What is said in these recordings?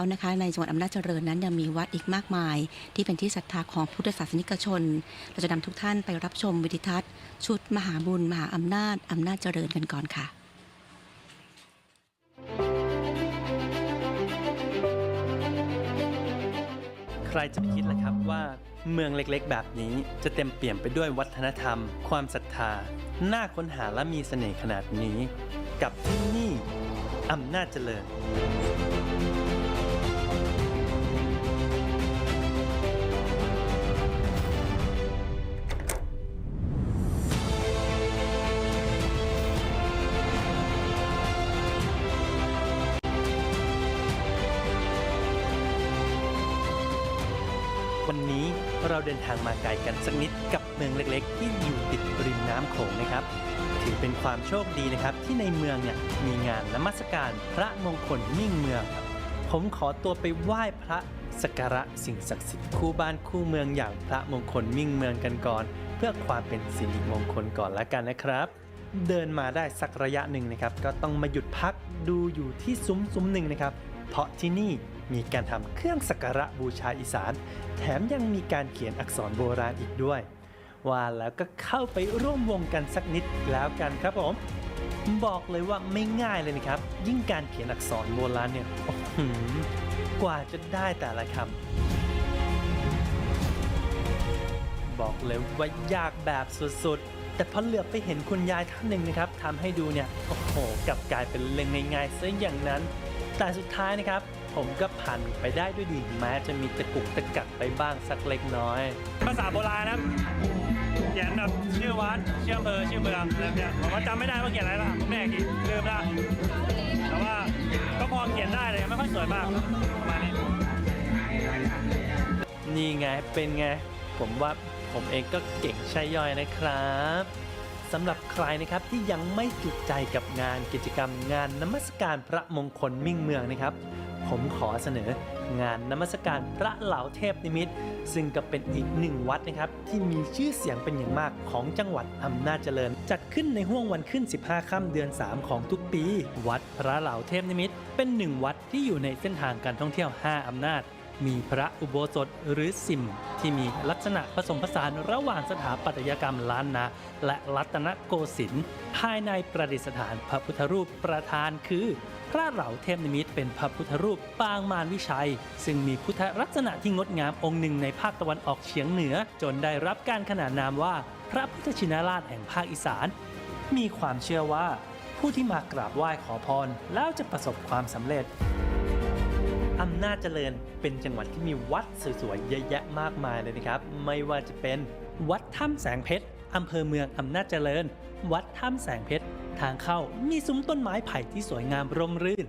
แล้วนะคะในจังหวัดอำนาจเจริญนั้นยังมีวัดอีกมากมาย ที่เป็นที่ศรัทธาของพุทธศาสนิกชน เราจะนำทุกท่านไปรับชมวิดิทัศน์ ชุดมหาบุญ มหาอำนาจอำนาจเจริญกันก่อนค่ะใครจะไปคิดล่ะครับว่าเมืองเล็กๆ แบบนี้จะเต็มเปี่ยมไปด้วยวัฒนธรรม ความศรัทธา น่าค้นหาและมีเสน่ห์ขนาดนี้ กับที่นี่อำนาจเจริญ เราเดินทางมาไกลกันสักนิดกับเมืองเล็กๆ ที่อยู่ติดริมน้ำโขงนะครับ ถือเป็นความโชคดีนะครับ ที่ในเมืองเนี่ยมีงานนมัสการพระมงคลมิ่งเมือง ผมขอตัวไปไหว้พระสักการะสิ่งศักดิ์สิทธิ์คู่บ้านคู่เมืองอย่างพระมงคลมิ่งเมืองกันก่อน เพื่อความเป็นสิริมงคลก่อนละกันนะครับ เดินมาได้สักระยะหนึ่งนะครับ ก็ต้องมาหยุดพักดูอยู่ที่ซุ้มซุ้มหนึ่งนะครับ เพราะที่นี่มีการทำเครื่องสักการะบูชาอีสาน แถมยังมีการเขียนอักษรโบราณอีกด้วย ว่าแล้วก็เข้าไปร่วมวงกันสักนิดแล้วกันครับผม บอกเลยว่าไม่ง่ายเลยนะครับ ยิ่งการเขียนอักษรโบราณเนี่ยกว่าจะได้แต่ละคำบอกเลยว่ายากแบบสุดๆ แต่พอเหลือบไปเห็นคุณยายท่านหนึ่งนะครับทำให้ดูเนี่ย โอ้โหกลับกลายเป็นเรื่องง่ายๆซะอย่างนั้น แต่สุดท้ายนะครับ ผมก็ผ่านไปได้ด้วยดีแม้จะมีตะกุกตะกักไปบ้างสักเล็กน้อย ภาษาโบราณนะครับเขียนแบบชื่อวัดชื่ออำเภอชื่อเมืองอะไรเนี่ยผมก็จำไม่ได้ว่าเขียนอะไรละผมแม่กี่ลืมละแต่ว่าก็พอเขียนได้เลยไม่ค่อยสวยมากประมาณนี้นี่ไงเป็นไง ผมว่าผมเองก็เก่งใช่ย่อยนะครับ สำหรับใครนะครับที่ยังไม่จุใจกับงานกิจกรรม งานนมัสการพระมงคลมิ่งเมืองนะครับ ผมขอเสนองานนมัสการพระเหล่าเทพนิมิตร ซึ่งก็เป็นอีกหนึ่งวัดนะครับที่มีชื่อเสียงเป็นอย่างมากของจังหวัดอำนาจเจริญ จัดขึ้นในห่วงวันขึ้น 15 ค่ำเดือน 3 ของทุกปี วัดพระเหล่าเทพนิมิตร เป็นหนึ่งวัดที่อยู่ในเส้นทางการท่องเที่ยว 5 อำนาจ มีพระอุโบสถหรือสิมที่มีลักษณะผสมผสานระหว่างสถาปัตยกรรมล้านนา และรัตนโกสินทร์ภายในประดิษฐานพระพุทธรูปประธานคือ พระเหลาเทพนิมิตเป็นพระพุทธรูปปางมารวิชัย ซึ่งมีพุทธลักษณะที่งดงามองค์หนึ่งในภาคตะวันออกเฉียงเหนือ จนได้รับการขนานนามว่า พระพุทธชินราชแห่งภาคอีสาน มีความเชื่อว่า ผู้ที่มากราบไหว้ขอพรแล้วจะประสบความสำเร็จ อำนาจเจริญเป็นจังหวัดที่มีวัดสวยๆเยอะแยะมากมายเลยนะครับ ไม่ว่าจะเป็นวัดถ้ำแสงเพชรอำเภอเมืองอำนาจเจริญ วัดถ้ำแสงเพชรทางเข้ามีซุ้มต้นไม้ไผ่ที่สวยงามร่มรื่น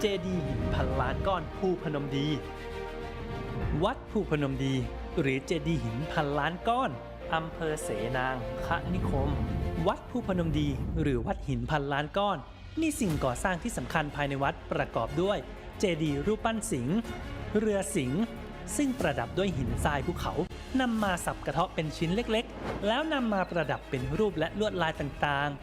เจดีย์หินพันล้านก้อนภูพนมดี วัดภูพนมดี หรือเจดีย์หินพันล้านก้อนอำเภอเสนางคะนิคม วัดภูพนมดี หรือวัดหินพันล้านก้อน มีสิ่งก่อสร้างที่สำคัญภายในวัดประกอบด้วย เจดีย์รูปปั้นสิงห์เรือสิงห์ซึ่งประดับด้วยหินทรายภูเขานำมาสับกระเทาะเป็นชิ้นเล็กๆ แล้วนำมาประดับเป็นรูปและลวดลายต่างๆ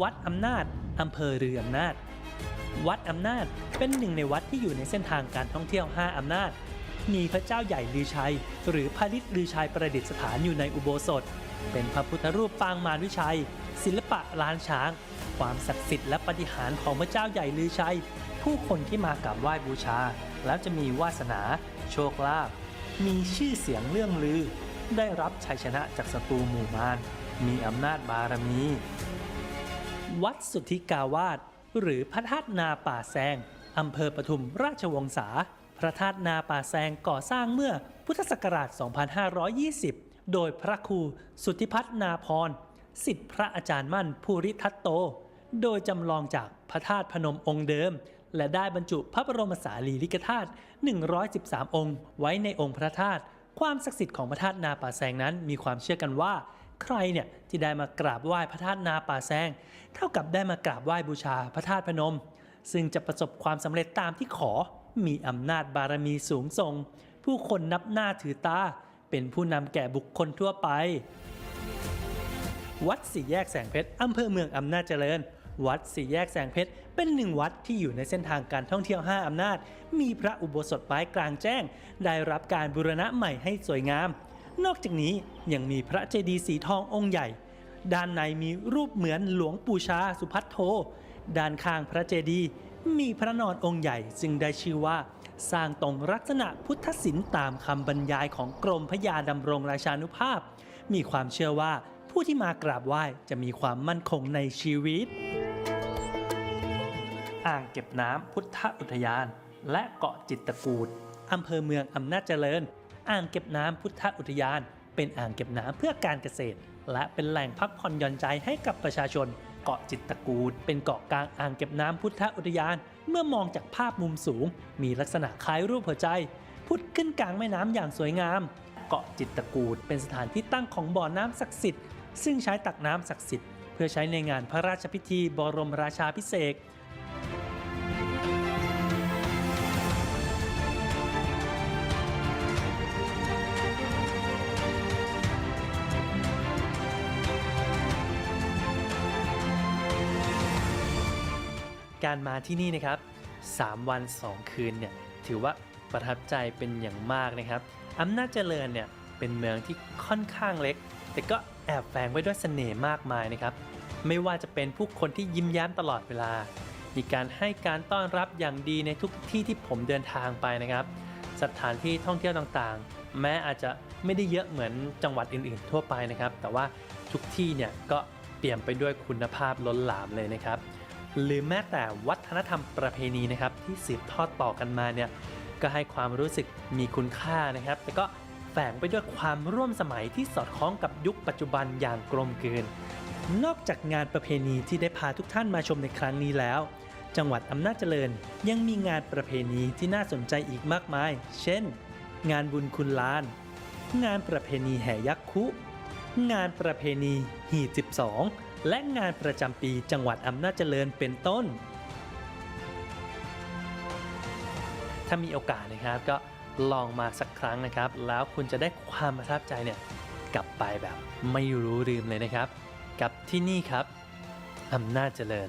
วัดอำนาจ อำเภอเรืออำนาจ วัดอำนาจเป็นหนึ่งในวัดที่อยู่ในเส้นทางการท่องเที่ยว 5 อำนาจ มีพระเจ้าใหญ่ลือชัย หรือพระฤทธิ์ลือชัยประดิษฐานอยู่ในอุโบสถ เป็นพระพุทธรูปปางมารวิชัย ศิลปะล้านช้าง ความศักดิ์สิทธิ์และปฏิหารของพระเจ้าใหญ่ลือชัย ผู้คนที่มากราบไหว้บูชา แล้วจะมีวาสนา โชคลาภมีชื่อเสียงเรื่องลือ ได้รับชัยชนะจากศัตรูหมู่มารมีอำนาจบารมี วัดสุทธิกาวาส หรือพระธาตุนาป่าแซงอำเภอปทุมราชวงศา พระธาตุนาป่าแซงก่อสร้างเมื่อพุทธศักราช 2520 โดยพระครูสุทธิพัฒนาพรสิทธิพระอาจารย์มั่นภูริทัตโต โดยจำลองจากพระธาตุพนมองค์เดิม และได้บรรจุพระบรมสารีริกธาตุ 113 องค์ ไว้ในองค์พระธาตุ ความศักดิ์สิทธิ์ของพระธาตุนาป่าแซงนั้นมีความเชื่อกันว่า ใครเนี่ยที่ได้มากราบไหว้พระธาตุนาป่าแซงเท่ากับได้มากราบไหว้บูชาพระธาตุพนม ซึ่งจะประสบความสำเร็จตามที่ขอมีอำนาจบารมีสูงส่ง ผู้คนนับหน้าถือตา เป็นผู้นำแก่บุคคลทั่วไป วัดสี่แยกแสงเพชรอำเภอเมืองอำนาจเจริญ วัดสี่แยกแสงเพชรเป็นหนึ่งวัดที่อยู่ในเส้นทางการท่องเที่ยว 5อำนาจ มีพระอุโบสถไม้กลางแจ้ง ได้รับการบูรณะใหม่ให้สวยงาม นอกจากนี้ยังมีพระเจดีย์สีทององค์ใหญ่ ด้านในมีรูปเหมือนหลวงปู่ชาสุพัทโทด้านข้างพระเจดีย์มีพระนอนองค์ใหญ่ซึ่งได้ชื่อว่า สร้างตรงลักษณะพุทธศิลป์ตามคำบรรยายของกรมพระยาดำรงราชานุภาพ มีความเชื่อว่าผู้ที่มากราบไหว้จะมีความมั่นคงในชีวิต อ่างเก็บน้ำพุทธอุทยาน และเกาะจิตตกูดอำเภอเมืองอำนาจเจริญ อ่างเก็บน้ำพุทธอุทยาน เป็นอ่างเก็บน้ำเพื่อการเกษตร และเป็นแหล่งพักผ่อนหย่อนใจให้กับประชาชน เกาะจิตตะกูด เป็นเกาะกลางอ่างเก็บน้ำพุทธอุทยาน เมื่อมองจากภาพมุมสูง มีลักษณะคล้ายรูปหัวใจ พุทธขึ้นกลางแม่น้ำอย่างสวยงาม เกาะจิตตะกูด เป็นสถานที่ตั้งของบ่อน้ำศักดิ์สิทธิ์ซึ่งใช้ตักน้ำศักดิ์สิทธิ์เพื่อใช้ในงานพระราชพิธีบรมราชาพิเศษ การมาที่นี่นะครับ 3 วัน 2 คืนเนี่ยถือว่าประทับใจเป็นอย่างมากนะครับอำนาจเจริญเนี่ยเป็นเมืองที่ค่อนข้างเล็ก แต่ก็แอบแฝงไว้ด้วยเสน่ห์มากมายนะครับ ไม่ว่าจะเป็นผู้คนที่ยิ้มแย้มตลอดเวลา มีการให้การต้อนรับอย่างดีในทุกที่ที่ผมเดินทางไปนะครับ สถานที่ท่องเที่ยวต่างๆ แม้อาจจะไม่ได้เยอะเหมือนจังหวัดอื่น ๆ ทั่วไปนะครับ แต่ว่าทุกที่เนี่ยก็เปี่ยมไปด้วยคุณภาพล้นหลามเลยนะครับ หรือแม้แต่วัฒนธรรมประเพณีนะครับที่สืบทอดต่อกันมาเนี่ยก็ให้ความรู้สึกมีคุณค่านะครับแต่ก็แฝงไปด้วยความร่วมสมัยที่สอดคล้องกับยุคปัจจุบันอย่างกลมกลืนนอกจากงานประเพณีที่ได้พาทุกท่านมาชมในครั้งนี้แล้ว จังหวัดอำนาจเจริญยังมีงานประเพณีที่น่าสนใจอีกมากมาย เช่น งานบุญคุณลาน งานประเพณีแห่ยักษ์คุ งานประเพณีหีด12 และงานประจำปีจังหวัดอำนาจเจริญเป็นต้น ถ้ามีโอกาสนะครับก็ลองมาสักครั้งนะครับ แล้วคุณจะได้ความประทับใจเนี่ยกลับไปแบบไม่รู้ลืมเลยนะครับ กับที่นี่ครับอำนาจเจริญ